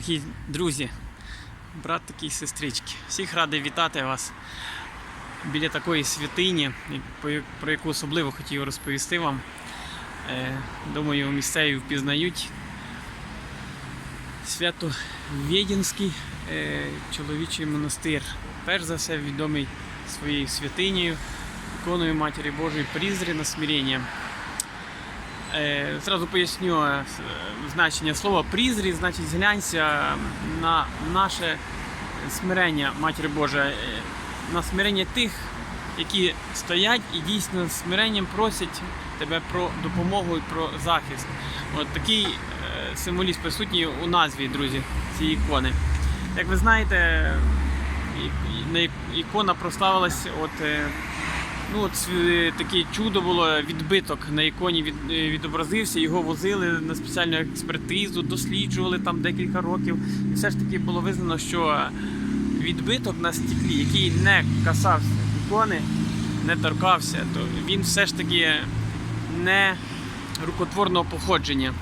Дорогі друзі, братики і сестрички, всіх радий вітати вас біля такої святині, про яку особливо хотів розповісти вам. Е, Думаю, місцеві впізнають свято Відінський е, чоловічий монастир. Перш за все відомий своєю святинею, іконою Матері Божої Прізри на смирення. Е, Зразу поясню е, е, значення слова призрі, значить зглянься на наше смирення Матері Божа, на смирення тих, які стоять і дійсно смиренням просять тебе про допомогу і про захист. От такий символізм присутній у назві, друзі, цієї ікони. Як ви знаєте, ікона прославилась от. Ну, от е, таке чудо було, відбиток на іконі від, е, відобразився, його возили на спеціальну експертизу, досліджували там декілька років. І все ж таки було визнано, що відбиток на стеклі, який не касався ікони, не торкався, то він все ж таки не рукотворного походження.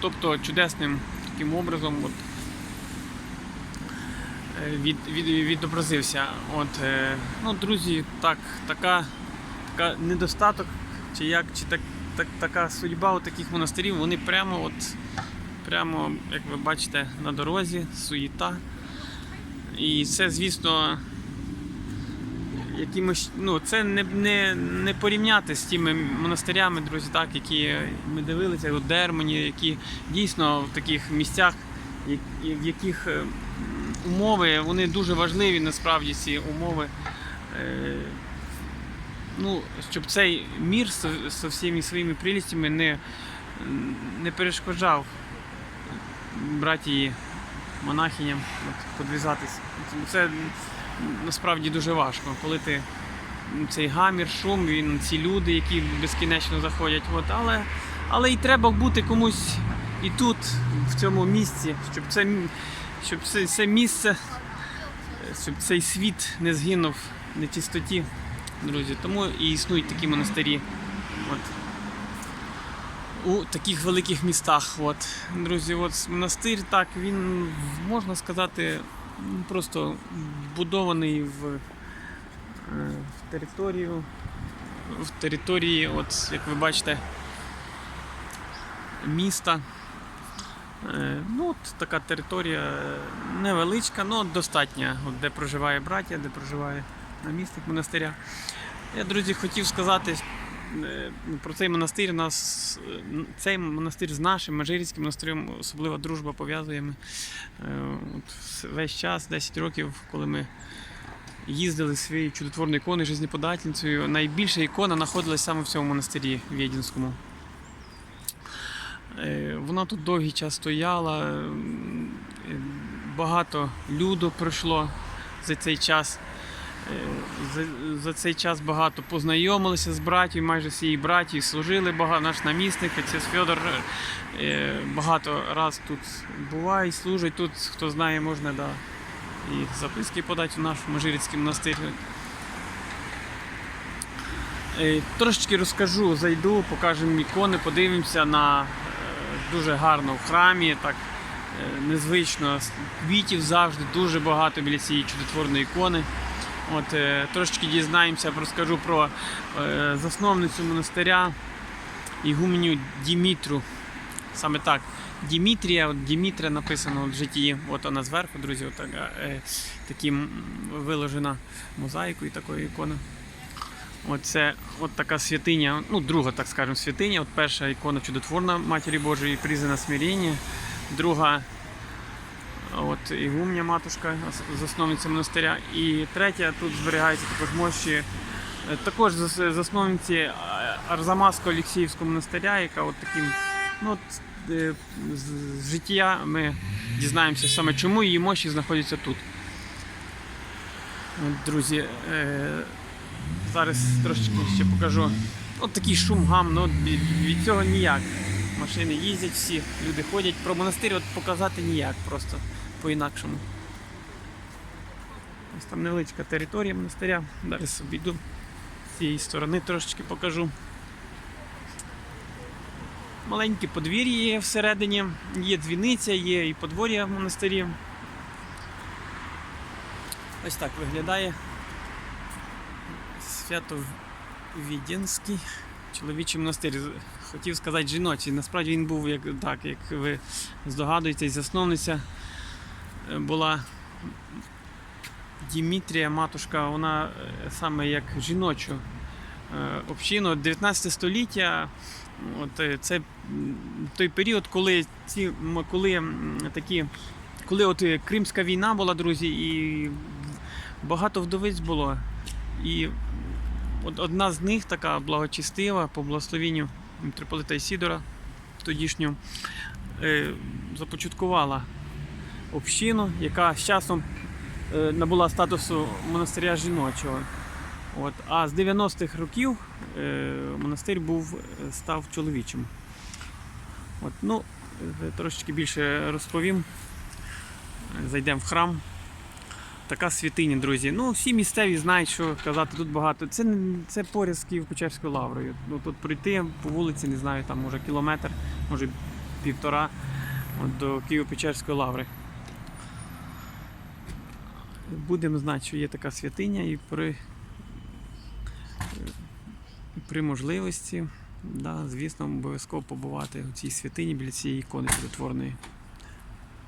Тобто чудесним таким образом от, від, від, відобразився. От, е, ну, друзі, так, така, така недостаток, чи як, чи так, так, така судьба у таких монастирів, вони прямо, от, прямо, як ви бачите, на дорозі, суєта. І це, звісно, якимось, ну, це не, не, не порівняти з тими монастирями, друзі, так, які ми дивилися у Дермані, які дійсно в таких місцях, в яких е, умови, вони дуже важливі насправді ці умови. Е, Ну, щоб цей мір з всіми своїми прелістями не, не перешкоджав братії монахиням подвізатись. Це насправді дуже важко, коли ти цей гамір, шум, він, ці люди, які безкінечно заходять. От, але, але і треба бути комусь і тут, в цьому місці, щоб це, щоб це, це місце, щоб цей світ не згинув в нечистоті, друзі. Тому і існують такі монастирі. От. У таких великих містах. От. Друзі, от монастир, так, він можна сказати, просто вбудований в, е, в територію. В території, от, як ви бачите, міста. Е, Ну, от така територія е, невеличка, але достатня, от, де проживає браття, де проживає намісник монастиря. Я, друзі, хотів сказати е, про цей монастир. Нас, цей монастир з нашим Межирівським монастирем особлива дружба пов'язує. Ми, от, весь час, 10 років, коли ми їздили своєю чудотворною іконою, жизнеподательницею, найбільша ікона знаходилась саме в цьому монастирі Відінському. Е, Вона тут довгий час стояла, е, багато люду пройшло за цей час. Е, За, за цей час багато познайомилися з братів, майже всі браті служили багато. Наш намісник, отець Федор е, багато раз тут буває, служить. Тут, хто знає, можна да, і записки подати у наш Межирицький монастир. Е, Трошечки розкажу, зайду, покажемо ікони, подивимося на е, дуже гарно в храмі, так е, незвично. Квітів завжди дуже багато біля цієї чудотворної ікони. От, е, трошечки дізнаємося, розкажу про е, засновницю монастиря Ігуменю Дімітру. Саме так. Дімітрія, от Дімітрія написано в житті. От вона зверху, друзі, от таким виложена мозаїкою такою іконою. Оце от така святиня, ну, друга, так скажемо, святиня. От перша ікона чудотворна Матері Божої, призвана смирення. Друга от Ігумня матушка, засновниця монастиря. І третя тут зберігається також мощі. е, Також засновниці е, Арзамасського Олексіївського монастиря, яка от таким, ну, от, е, з, життя ми дізнаємося саме, чому її мощі знаходяться тут. От, друзі, зараз трошечки ще покажу. От такий шум гам, ну, від, цього ніяк. Машини їздять всі, люди ходять. Про монастир от показати ніяк, просто по-інакшому. Ось там невеличка територія монастиря. Далі собі йду з цієї сторони трошечки покажу. Маленьке подвір'я є всередині, є дзвіниця, є і подвор'я в монастирі. Ось так виглядає Свято-Віденський чоловічий монастир. Хотів сказати жіночий. Насправді він був як так, як ви здогадуєтесь, засновниця е, була Дімітрія, матушка, вона е, саме як жіночу е, общину 19 століття. От це той період, коли ці коли такі, коли от Кримська війна була, друзі, і багато вдовиць було. І одна з них, така благочестива, по благословенню митрополита Ісідора, тодішнього, е, започаткувала общину, яка з часом е, набула статусу монастиря жіночого. От, а з 90-х років е, монастир був, став чоловічим. От, ну, трошечки більше розповім. Зайдемо в храм. Така святиня, друзі. Ну, всі місцеві знають, що казати тут багато. Це, це поряд з Києво-Печерською лаврою. Ну, тут пройти по вулиці, не знаю, там може кілометр, може півтора от, до Києво-Печерської лаври. Будемо знати, що є така святиня і при, при можливості, да, звісно, обов'язково побувати у цій святині біля цієї ікони чудотворної.